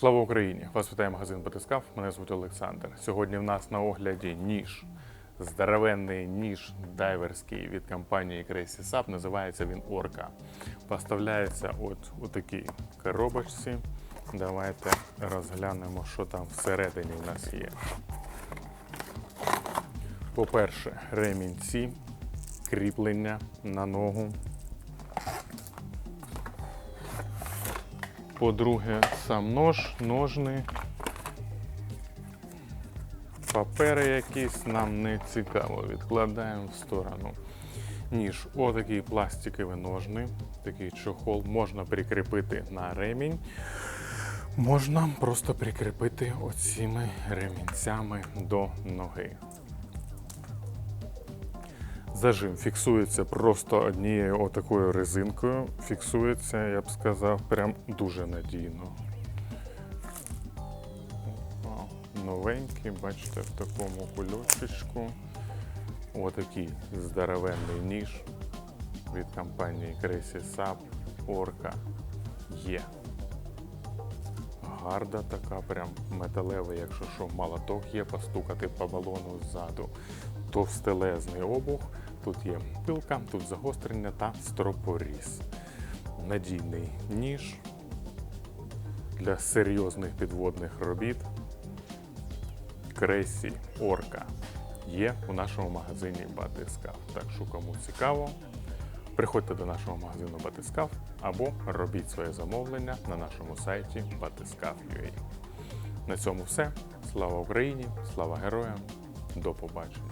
Слава Україні! Вас вітає магазин Батискаф. Мене звуть Олександр. Сьогодні в нас на огляді ніж. Здоровенний ніж дайверський від компанії Crazy Sap. Називається він Орка. Поставляється от у такій коробочці. Давайте розглянемо, що там всередині в нас є. По-перше, ремінці, кріплення на ногу. По-друге, сам нож, ножни. Папери якісь нам не цікаво. Відкладаємо в сторону. Ніж, отакий пластиковий ножни, такий чохол можна прикріпити на ремінь. Можна просто прикріпити оціми ремінцями до ноги. Зажим фіксується просто однією отакою резинкою. Фіксується, я б сказав, прям дуже надійно. Новенький, бачите, в такому кульочечку. Отакий здоровенний ніж від компанії Crazy Sap Orca є. Гарда така, прям металева, якщо що, молоток є, постукати по балону ззаду. Товстелезний обух, тут є пилка, тут загострення та стропоріз. Надійний ніж для серйозних підводних робіт. Кресі Орка є у нашому магазині Батискаф. Так що кому цікаво, приходьте до нашого магазину Батискаф або робіть своє замовлення на нашому сайті Батискаф.ua. На цьому все. Слава Україні! Слава героям! До побачення!